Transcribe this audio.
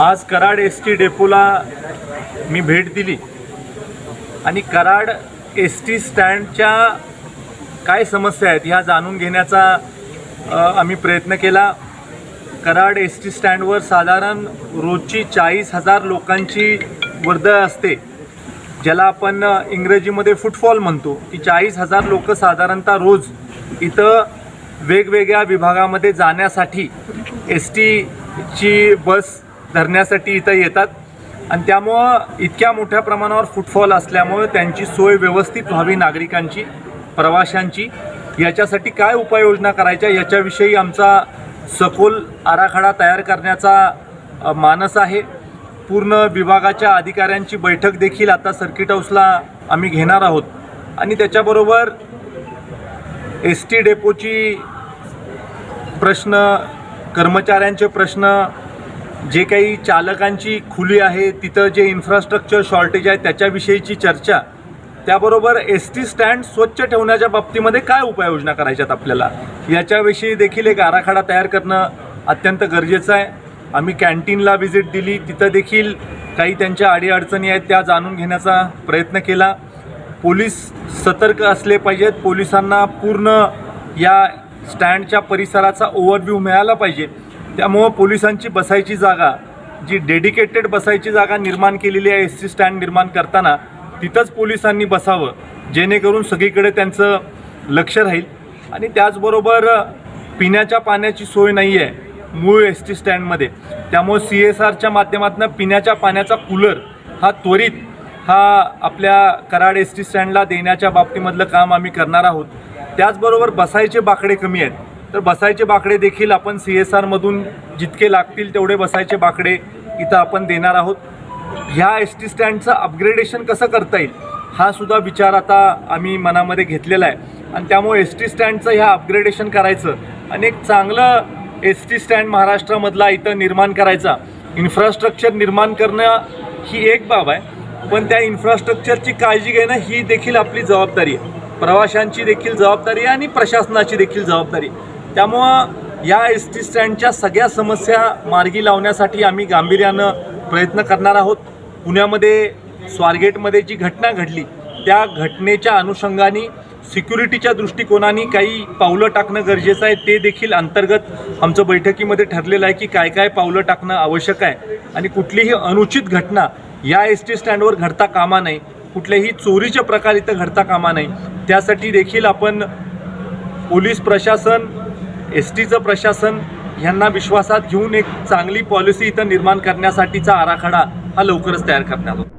आज Karad S T डेपोला मी भेट दिली. आणि कराड एस टी स्टँडच्या काय समस्या आहेत ह्या जाणून घेण्याचा आम्ही प्रयत्न केला. कराड एस टी स्टँडवर साधारण रोजची चाळीस हजार लोकांची वर्दळ असते ज्याला आपण इंग्रजीमध्ये फुटफॉल म्हणतो. की चाळीस हजार लोक साधारणतः रोज इथं वेगवेगळ्या विभागामध्ये जाण्यासाठी एस टीची बस धरण्यासाठी इथं येतात. आणि त्यामुळं इतक्या मोठ्या प्रमाणावर फुटफॉल असल्यामुळे त्यांची सोय व्यवस्थित व्हावी नागरिकांची प्रवाशांची. याच्यासाठी काय उपाययोजना करायच्या याच्याविषयी आमचा सखोल आराखडा तयार करण्याचा मानस आहे. पूर्ण विभागाच्या अधिकाऱ्यांची बैठक देखील आता सर्किट हाऊसला आम्ही घेणार आहोत. आणि त्याच्याबरोबर एस टी डेपोची प्रश्न कर्मचाऱ्यांचे प्रश्न जे काही चालकांची खुली आहे तिथं जे इन्फ्रास्ट्रक्चर शॉर्टेज आहे त्याच्याविषयीची चर्चा त्याबरोबर एस टी स्टँड स्वच्छ ठेवण्याच्या बाबतीमध्ये काय उपाययोजना करायच्यात आपल्याला? याच्याविषयी देखील एक आराखडा तयार करणं अत्यंत गरजेचं आहे. आम्ही कॅन्टीनला व्हिजिट दिली तिथं देखील काही त्यांच्या अडीअडचणी आहेत त्या जाणून घेण्याचा प्रयत्न केला. पोलीस सतर्क असले पाहिजेत पोलिसांना पूर्ण या स्टँडच्या परिसराचा ओव्हरव्ह्यू मिळाला पाहिजे. त्यामुळं पोलिसांची बसायची जागा जी डेडिकेटेड बसायची जागा निर्माण केलेली आहे एस टी स्टँड निर्माण करताना तिथंच पोलिसांनी बसावं जेणेकरून सगळीकडे त्यांचं लक्ष राहील. आणि त्याचबरोबर पिण्याच्या पाण्याची सोय नाही आहे मूळ एस टी स्टँडमध्ये. त्यामुळे सी एस आरच्या माध्यमातून पिण्याच्या पाण्याचा कूलर हा त्वरित हा आपल्या कराड एस टी स्टँडला देण्याच्या बाबतीमधलं काम आम्ही करणार आहोत. त्याचबरोबर बसायचे बाकडे कमी आहेत. तर बसायचे बाकडे देखील आपण सी एस आरमधून जितके लागतील तेवढे बसायचे बाकडे इथं आपण देणार आहोत. ह्या एस टी स्टँडचं अपग्रेडेशन कसं करता येईल हा सुद्धा विचार आता आम्ही मनामध्ये घेतलेला आहे. आणि त्यामुळे एस टी स्टँडचं ह्या अपग्रेडेशन करायचं आणि एक चांगलं एस टी स्टँड महाराष्ट्रामधला इथं निर्माण करायचा. इन्फ्रास्ट्रक्चर निर्माण करणं ही एक बाब आहे पण त्या इन्फ्रास्ट्रक्चरची काळजी घेणं ही देखील आपली जबाबदारी आहे. प्रवाशांची देखील जबाबदारी आहे आणि प्रशासनाची देखील जबाबदारी आहे. त्यामुळं या एस टी स्टँडच्या सगळ्या समस्या मार्गी लावण्यासाठी आम्ही गांभीर्यानं प्रयत्न करणार आहोत. पुण्यामध्ये स्वारगेटमध्ये जी घटना घडली त्या घटनेच्या अनुषंगाने सिक्युरिटीच्या दृष्टिकोनाने काही पावलं टाकणं गरजेचं आहे. ते देखील अंतर्गत आमचं बैठकीमध्ये ठरलेलं आहे की काय काय पावलं टाकणं आवश्यक आहे. आणि कुठलीही अनुचित घटना या एस टी स्टँडवर घडता कामा नाही कुठलेही चोरीचे प्रकार इथं घडता कामा नाही त्यासाठी देखील आपण पोलीस प्रशासन एस टीचं प्रशासन यांना विश्वासात घेऊन एक चांगली पॉलिसी इथं निर्माण करण्यासाठीचा आराखडा हा लवकरच तयार करण्यात आला.